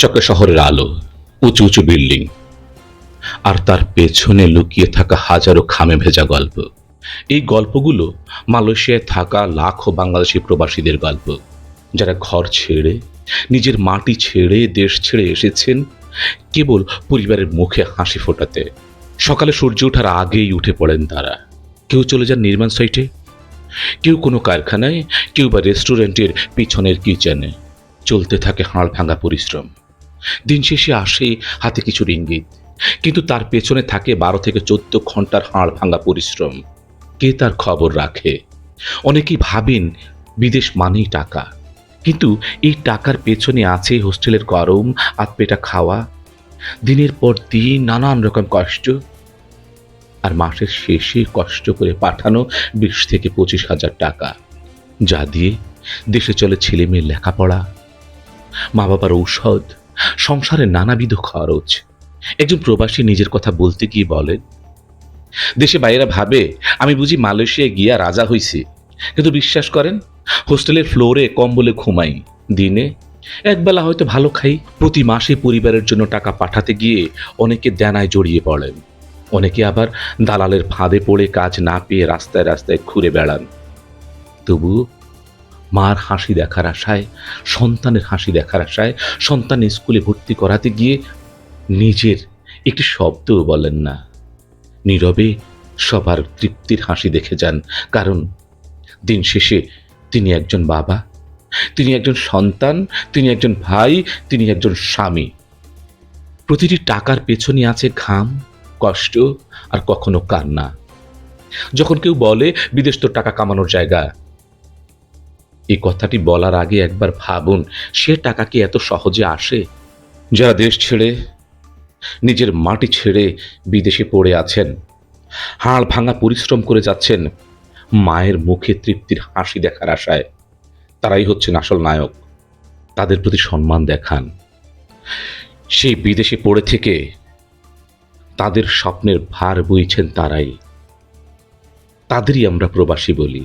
চকচকে শহরের আলো, উঁচু উঁচু বিল্ডিং, আর তার পেছনে লুকিয়ে থাকা হাজারো খামে ভেজা গল্প। এই গল্পগুলো মালয়েশিয়ায় থাকা লাখো বাংলাদেশি প্রবাসীদের গল্প। যারা ঘর ছেড়ে, নিজের মাটি ছেড়ে, দেশ ছেড়ে এসেছেন, কেবল পরিবারের মুখে হাসি ফোটাতে। সকালে সূর্য ওঠার আগেই উঠে পড়েন তারা। কেউ চলে যান নির্মাণ সাইটে, কেউ কোনো কারখানায়, কেউ বা রেস্টুরেন্টের পিছনের কিচেনে। চলতে থাকে হাড় ভাঙা পরিশ্রম। দিন শেষে আসে হাতে কিছু ইঙ্গিত কিন্তু তার পেছনে থাকে বারো থেকে চোদ্দ ঘণ্টার হাড় ভাঙা পরিশ্রম। কে তার খবর রাখে? অনেকেই ভাবেন বিদেশ মানেই টাকা। কিন্তু এই টাকার পেছনে আছে হোস্টেলের গরম, আতপেটা খাওয়া, দিনের পর দিন নানান রকম কষ্ট আর মাসের শেষে কষ্ট করে পাঠানো বিশ থেকে পঁচিশ হাজার টাকা। যা দিয়ে দেশে চলে ছেলে মেয়ের লেখাপড়া মা বাবার ঔষধ সংসারে নানাবিধ খরচ। একজন প্রবাসী নিজের কথা বলতে গিয়ে বলেন দেশে বাইরা ভাবে, আমি বুঝি মালয়েশিয়ায় গিয়া রাজা হইছি। কিন্তু বিশ্বাস করেন, হোস্টেলের ফ্লোরে কম্বলে ঘুমাই। দিনে একবেলা হয়তো ভালো খাই। প্রতি মাসে পরিবারের জন্য টাকা পাঠাতে গিয়ে অনেকে দেনায় জড়িয়ে পড়েন। অনেকে আবার দালালের ফাঁদে পড়ে কাজ না পেয়ে রাস্তায় রাস্তায় ঘুরে বেড়ান। তবু মার হাসি দেখার আশায়, সন্তানের হাসি দেখার আশায় সন্তান স্কুলে ভর্তি করাতে গিয়ে নিজের একটি শব্দও বলেন না। নীরবে সবার তৃপ্তির হাসি দেখে যান, কারণ দিন শেষে তিনি একজন বাবা, তিনি একজন সন্তান, তিনি একজন ভাই, তিনি একজন স্বামী। প্রতিটি টাকার পেছনে আছে ঘাম, কষ্ট আর কখনো কান্না। যখন কেউ বলে, বিদেশ তো টাকা কামানোর জায়গা এই কথাটি বলার আগে একবার ভাবুন, সে টাকা কি এত সহজে আসে? যারা দেশ ছেড়ে, নিজের মাটি ছেড়ে বিদেশে পড়ে আছেন, হাড় ভাঙা পরিশ্রম করে যাচ্ছেন, মায়ের মুখে তৃপ্তির হাসি দেখার আশায়, তারাই হচ্ছেন আসল নায়ক। তাদের প্রতি সম্মান দেখান। সেই বিদেশে পড়ে থেকে তাদের স্বপ্নের ভার বইছেন তারাই। তাদেরই আমরা প্রবাসী বলি।